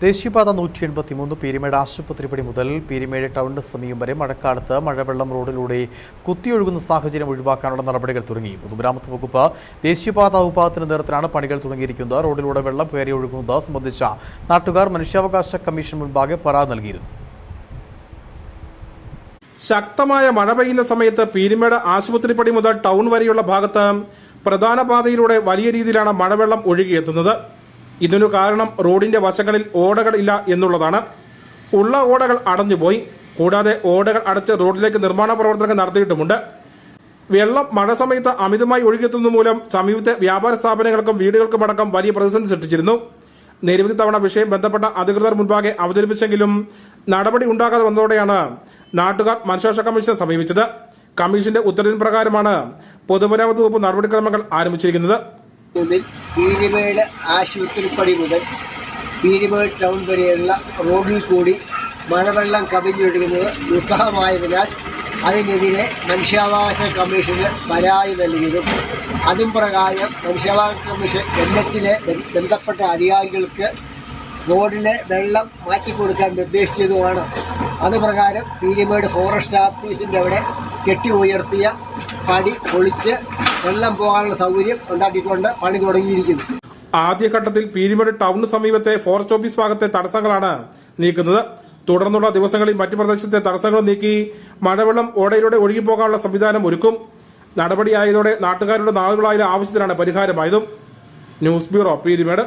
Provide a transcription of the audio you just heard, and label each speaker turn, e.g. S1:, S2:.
S1: ദേശീയപാത നൂറ്റി എൺപത്തി മൂന്ന് പീരിമേട് ആശുപത്രിപ്പടി മുതൽ പീരിമേട് ടൗണിന് സമീപം വരെ മഴക്കാലത്ത് മഴവെള്ളം റോഡിലൂടെ കുത്തിയൊഴുകുന്ന സാഹചര്യം ഒഴിവാക്കാനുള്ള നടപടികൾ തുടങ്ങി. പൊതുമരാമത്ത് വകുപ്പ് ദേശീയപാത വിഭാഗത്തിന്റെ നേതൃത്വത്തിലാണ് പണികൾ തുടങ്ങിയിരിക്കുന്നത്. റോഡിലൂടെ വെള്ളം കയറി ഒഴുകുന്നത് സംബന്ധിച്ച നാട്ടുകാർ മനുഷ്യാവകാശ കമ്മീഷൻ മുൻപാകെ പരാതി നൽകിയിരുന്നു.
S2: ശക്തമായ മഴ പെയ്യുന്ന സമയത്ത് പീരിമേട് ആശുപത്രിപ്പടി മുതൽ ടൗൺ വരെയുള്ള ഭാഗത്ത് പ്രധാന പാതയിലൂടെ വലിയ രീതിയിലാണ് മഴവെള്ളം ഒഴുകിയെത്തുന്നത്. ഇതിനു കാരണം റോഡിന്റെ വശങ്ങളിൽ ഓടകൾ ഇല്ല എന്നുള്ളതാണ്. ഉള്ള ഓടകൾ അടഞ്ഞുപോയി. കൂടാതെ ഓടകൾ അടച്ച് റോഡിലേക്ക് നിർമ്മാണ പ്രവർത്തനങ്ങൾ നടത്തിയിട്ടുമുണ്ട്. വെള്ളം മഴ സമയത്ത് അമിതമായി ഒഴുകിയെത്തുന്നത് മൂലം സമീപത്തെ വ്യാപാര സ്ഥാപനങ്ങൾക്കും വീടുകൾക്കും അടക്കം വലിയ പ്രതിസന്ധി സൃഷ്ടിച്ചിരുന്നു. നിരവധി തവണ വിഷയം ബന്ധപ്പെട്ട അധികൃതർ മുൻപാകെ അവതരിപ്പിച്ചെങ്കിലും നടപടി ഉണ്ടാകാതെ വന്നതോടെയാണ് നാട്ടുകാർ മനുഷ്യാവകാശ കമ്മീഷനെ സമീപിച്ചത്. കമ്മീഷന്റെ ഉത്തരവിൻ പ്രകാരമാണ് പൊതുമരാമത്ത് വകുപ്പ് നടപടിക്രമങ്ങൾ ആരംഭിച്ചിരിക്കുന്നത്.
S3: മുതൽ പീരിമേട് ആശുപത്രിപ്പടി മുതൽ പീരിമേട് ടൗൺ വരെയുള്ള റോഡിൽ കൂടി മഴവെള്ളം കവിഞ്ഞൊഴുകുന്നത് ദുസ്സഹമായതിനാൽ അതിനെതിരെ മനുഷ്യാവകാശ കമ്മീഷന് പരാതി നൽകിയതും അതും പ്രകാരം മനുഷ്യാവകാശ കമ്മീഷൻ എൻ എച്ചിലെ ബന്ധപ്പെട്ട അധികാരികൾക്ക് റോഡിലെ വെള്ളം മാറ്റിക്കൊടുക്കാൻ നിർദ്ദേശിച്ചതുമാണ്. അതുപ്രകാരം പീരിമേട് ഫോറസ്റ്റ് ഓഫീസിന്റെ അവിടെ കെട്ടി ഉയർത്തിയ പടി പൊളിച്ച് വെള്ളം പോകാനുള്ള സൗകര്യം ഉണ്ടാക്കിക്കൊണ്ട് പണി തുടങ്ങിയിരിക്കുന്നു.
S2: ആദ്യഘട്ടത്തിൽ പീരിമേട് ടൗണിന് സമീപത്തെ ഫോറസ്റ്റ് ഓഫീസ് ഭാഗത്തെ തടസ്സങ്ങളാണ് നീക്കുന്നത്. തുടർന്നുള്ള ദിവസങ്ങളിൽ മറ്റു പ്രദേശത്തെ തടസ്സങ്ങൾ നീക്കി മഴവെള്ളം ഓടയിലൂടെ ഒഴുകിപ്പോകാനുള്ള സംവിധാനം ഒരുക്കും. നടപടിയായതോടെ നാട്ടുകാരുടെ നാളുകളായ ആവശ്യത്തിനാണ് പരിഹാരമായതും. News bureau Peermade.